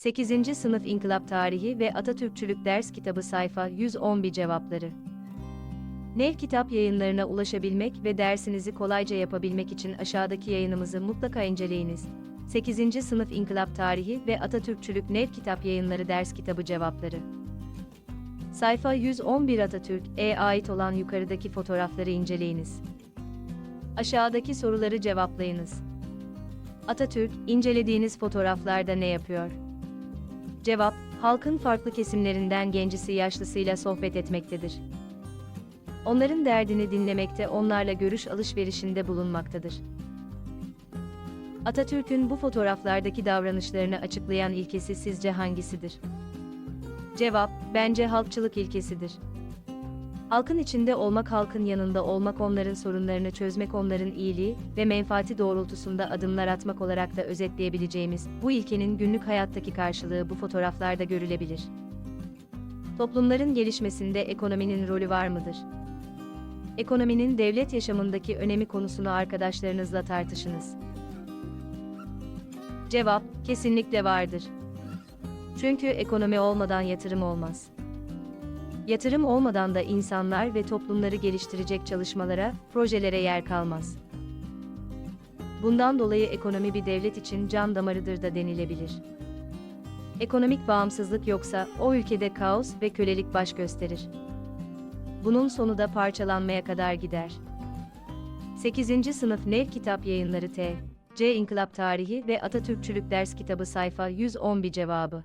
8. Sınıf İnkılap Tarihi ve Atatürkçülük Ders Kitabı Sayfa 111 Cevapları Nev Kitap yayınlarına ulaşabilmek ve dersinizi kolayca yapabilmek için aşağıdaki yayınımızı mutlaka inceleyiniz. 8. Sınıf İnkılap Tarihi ve Atatürkçülük Nev Kitap Yayınları Ders Kitabı Cevapları Sayfa 111 Atatürk'e ait olan yukarıdaki fotoğrafları inceleyiniz. Aşağıdaki soruları cevaplayınız. Atatürk, incelediğiniz fotoğraflarda ne yapıyor? Cevap, halkın farklı kesimlerinden gencisi yaşlısıyla sohbet etmektedir. Onların derdini dinlemekte, onlarla görüş alışverişinde bulunmaktadır. Atatürk'ün bu fotoğraflardaki davranışlarını açıklayan ilkesi sizce hangisidir? Cevap, bence halkçılık ilkesidir. Halkın içinde olmak, halkın yanında olmak, onların sorunlarını çözmek, onların iyiliği ve menfaati doğrultusunda adımlar atmak olarak da özetleyebileceğimiz bu ilkenin günlük hayattaki karşılığı bu fotoğraflarda görülebilir. Toplumların gelişmesinde ekonominin rolü var mıdır? Ekonominin devlet yaşamındaki önemi konusunu arkadaşlarınızla tartışınız. Cevap, kesinlikle vardır. Çünkü ekonomi olmadan yatırım olmaz. Yatırım olmadan da insanlar ve toplumları geliştirecek çalışmalara, projelere yer kalmaz. Bundan dolayı ekonomi bir devlet için can damarıdır da denilebilir. Ekonomik bağımsızlık yoksa o ülkede kaos ve kölelik baş gösterir. Bunun sonu da parçalanmaya kadar gider. 8. Sınıf Nev Kitap Yayınları T. C. İnkılap Tarihi ve Atatürkçülük Ders Kitabı Sayfa 111 Cevabı